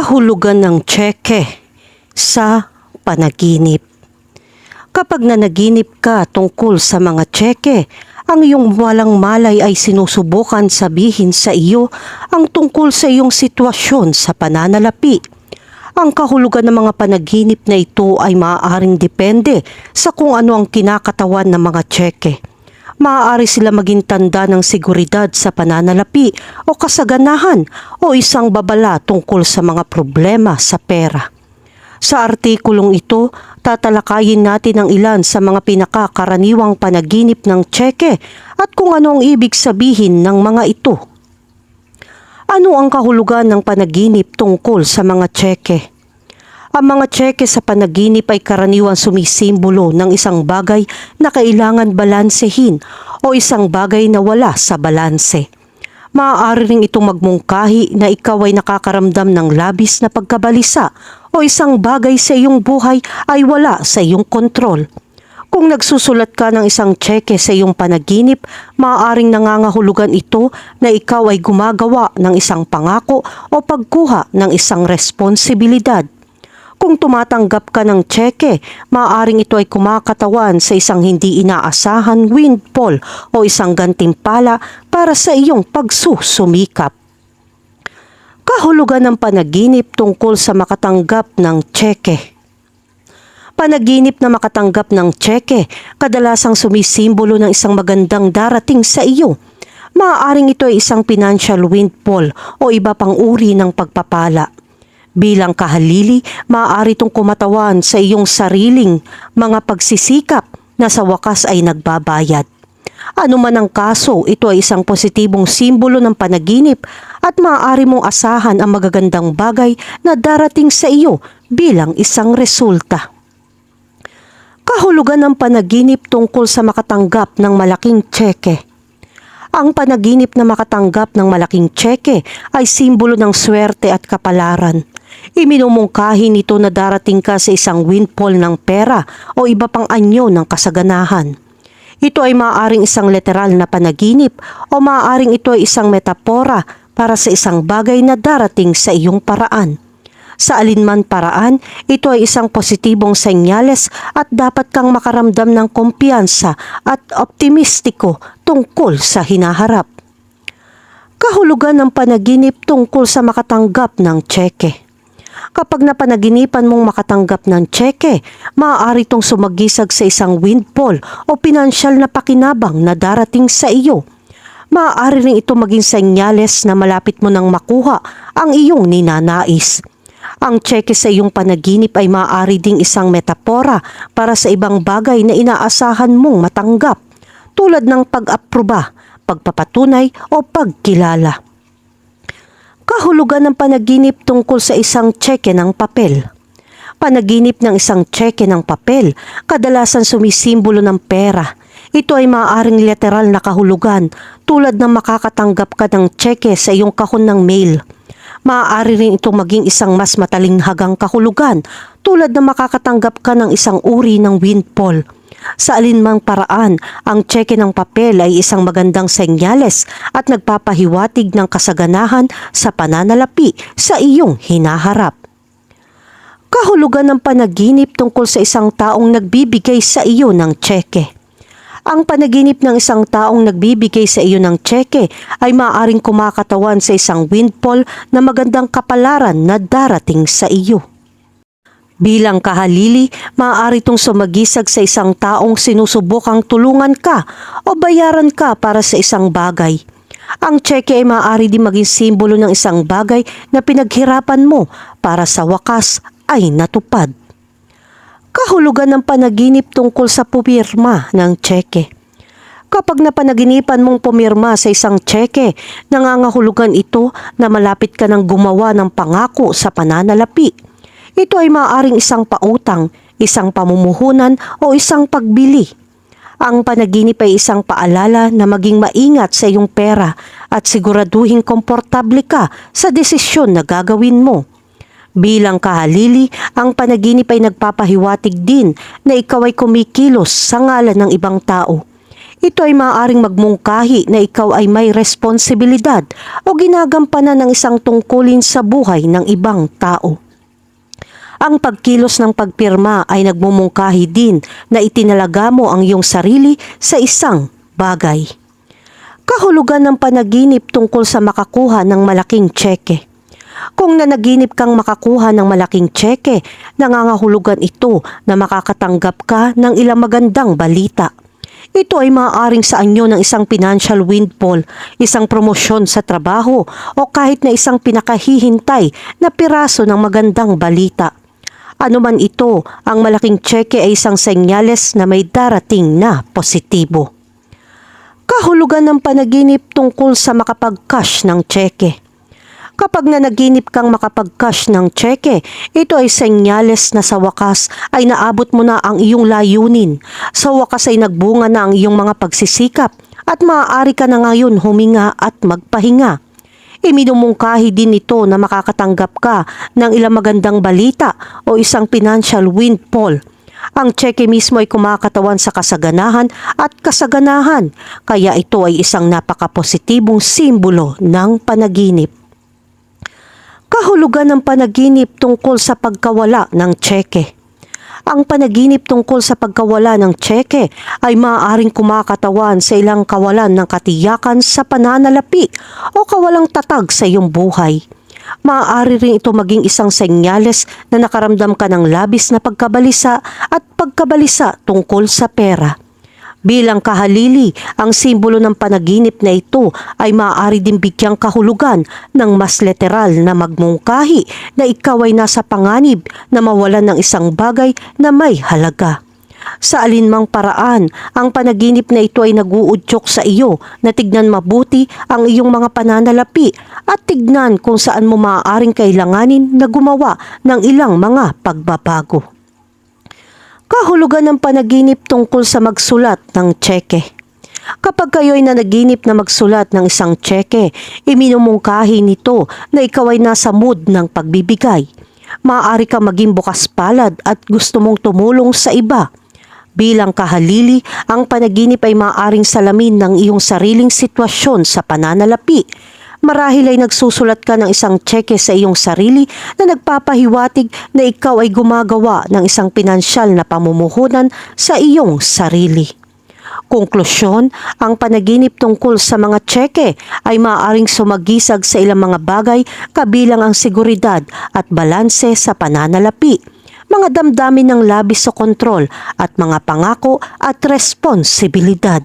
kahulugan ng tseke sa panaginip. Kapag nanaginip ka tungkol sa mga tseke, ang iyong walang malay ay sinusubukan sabihin sa iyo ang tungkol sa iyong sitwasyon sa pananalapi. Ang kahulugan ng mga panaginip na ito ay maaaring depende sa kung ano ang kinakatawan ng mga tseke. Maaari sila maging tanda ng seguridad sa pananalapi o kasaganahan o isang babala tungkol sa mga problema sa pera. Sa artikulong ito, tatalakayin natin ang ilan sa mga pinakakaraniwang panaginip ng tseke at kung ano ang ibig sabihin ng mga ito. Ano ang kahulugan ng panaginip tungkol sa mga tseke? Ang mga tseke sa panaginip ay karaniwang sumisimbolo ng isang bagay na kailangan balansehin o isang bagay na wala sa balanse. Maaari ring itong magmungkahi na ikaw ay nakakaramdam ng labis na pagkabalisa o isang bagay sa iyong buhay ay wala sa iyong kontrol. Kung nagsusulat ka ng isang tseke sa iyong panaginip, maaaring nangangahulugan ito na ikaw ay gumagawa ng isang pangako o pagkuha ng isang responsibilidad. Kung tumatanggap ka ng tseke, maaaring ito ay kumakatawan sa isang hindi inaasahan windfall o isang gantimpala para sa iyong pagsusumikap. Kahulugan ng panaginip tungkol sa makatanggap ng tseke. Panaginip na makatanggap ng tseke, kadalasang sumisimbolo ng isang magandang darating sa iyo. Maaaring ito ay isang financial windfall o iba pang uri ng pagpapala. Bilang kahalili, maaari itong kumatawan sa iyong sariling mga pagsisikap na sa wakas ay nagbabayad. Ano man ang kaso, ito ay isang positibong simbolo ng panaginip at maaari mong asahan ang magagandang bagay na darating sa iyo bilang isang resulta. Kahulugan ng panaginip tungkol sa makatanggap ng malaking tseke. Ang panaginip na makatanggap ng malaking tseke ay simbolo ng swerte at kapalaran. Iminumungkahi nito na darating ka sa isang windfall ng pera o iba pang anyo ng kasaganahan. Ito ay maaaring isang literal na panaginip o maaaring ito ay isang metapora para sa isang bagay na darating sa iyong paraan. Sa alinman paraan, ito ay isang positibong senyales at dapat kang makaramdam ng kumpiyansa at optimistiko tungkol sa hinaharap. Kahulugan ng panaginip tungkol sa makatanggap ng tseke. Kapag napanaginipan mong makatanggap ng tseke, maaari itong sumagisag sa isang windfall o pinansyal na pakinabang na darating sa iyo. Maaari rin ito maging senyales na malapit mo nang makuha ang iyong ninanais. Ang tseke sa iyong panaginip ay maaari ding isang metapora para sa ibang bagay na inaasahan mong matanggap, tulad ng pag-aproba, pagpapatunay o pagkilala. Kahulugan ng panaginip tungkol sa isang tseke ng papel. Panaginip ng isang tseke ng papel, kadalasan sumisimbolo ng pera. Ito ay maaaring literal na kahulugan tulad ng makakatanggap ka ng tseke sa iyong kahon ng mail. Maaari rin itong maging isang mas matalinghagang kahulugan tulad ng makakatanggap ka ng isang uri ng windfall. Sa alinmang paraan, ang tseke ng papel ay isang magandang senyales at nagpapahiwatig ng kasaganahan sa pananalapi sa iyong hinaharap. Kahulugan ng panaginip tungkol sa isang taong nagbibigay sa iyo ng tseke. Ang panaginip ng isang taong nagbibigay sa iyo ng tseke ay maaaring kumakatawan sa isang windfall na magandang kapalaran na darating sa iyo. Bilang kahalili, maaari itong sumagisag sa isang taong sinusubukang tulungan ka o bayaran ka para sa isang bagay. Ang tseke ay maaari din maging simbolo ng isang bagay na pinaghirapan mo para sa wakas ay natupad. Kahulugan ng panaginip tungkol sa pumirma ng tseke. Kapag napanaginipan mong pumirma sa isang tseke, nangangahulugan ito na malapit ka ng gumawa ng pangako sa pananalapi. Ito ay maaaring isang pautang, isang pamumuhunan o isang pagbili. Ang panaginip ay isang paalala na maging maingat sa iyong pera at siguraduhin komportable ka sa desisyon na gagawin mo. Bilang kahalili, ang panaginip ay nagpapahiwatig din na ikaw ay kumikilos sa ngalan ng ibang tao. Ito ay maaaring magmungkahi na ikaw ay may responsibilidad o ginagampanan ng isang tungkulin sa buhay ng ibang tao. Ang pagkilos ng pagpirma ay nagmumungkahi din na itinalaga mo ang iyong sarili sa isang bagay. Kahulugan ng panaginip tungkol sa makakuha ng malaking tseke. Kung nanaginip kang makakuha ng malaking tseke, nangangahulugan ito na makakatanggap ka ng ilang magandang balita. Ito ay maaaring sa anyo ng isang financial windfall, isang promosyon sa trabaho, o kahit na isang pinakahihintay na piraso ng magandang balita. Ano man ito, ang malaking tseke ay isang senyales na may darating na positibo. Kahulugan ng panaginip tungkol sa makapag-cash ng tseke. Kapag nanaginip kang makapag-cash ng tseke, ito ay senyales na sa wakas ay naabot mo na ang iyong layunin. Sa wakas ay nagbunga na ang iyong mga pagsisikap at maaari ka na ngayon huminga at magpahinga. Iminumungkahi din ito na makakatanggap ka ng ilang magandang balita o isang financial windfall. Ang tseke mismo ay kumakatawan sa kasaganahan at kasaganahan, kaya ito ay isang napakapositibong simbolo ng panaginip. Kahulugan ng panaginip tungkol sa pagkawala ng tseke. Ang panaginip tungkol sa pagkawala ng tseke ay maaaring kumakatawan sa ilang kawalan ng katiyakan sa pananalapi o kawalang tatag sa iyong buhay. Maaari rin ito maging isang senyales na nakaramdam ka ng labis na pagkabalisa at pagkabalisa tungkol sa pera. Bilang kahalili, ang simbolo ng panaginip na ito ay maaari din bigyang kahulugan ng mas literal na magmungkahi na ikaw ay nasa panganib na mawalan ng isang bagay na may halaga. Sa alinmang paraan, ang panaginip na ito ay naguudyok sa iyo na tignan mabuti ang iyong mga pananalapi at tignan kung saan mo maaaring kailanganin na gumawa ng ilang mga pagbabago kahulugan ng panaginip tungkol sa magsulat ng tseke. Kapag kayo ay nanaginip na magsulat ng isang tseke, iminumungkahi nito na ikaw ay nasa mood ng pagbibigay. Maaari ka maging bukas palad at gusto mong tumulong sa iba. Bilang kahalili, ang panaginip ay maaaring salamin ng iyong sariling sitwasyon sa pananalapi Marahil ay nagsusulat ka ng isang tseke sa iyong sarili na nagpapahiwatig na ikaw ay gumagawa ng isang pinansyal na pamumuhunan sa iyong sarili. Konklusyon, ang panaginip tungkol sa mga tseke ay maaaring sumagisag sa ilang mga bagay kabilang ang seguridad at balanse sa pananalapi, mga damdamin ng labis sa kontrol at mga pangako at responsibilidad.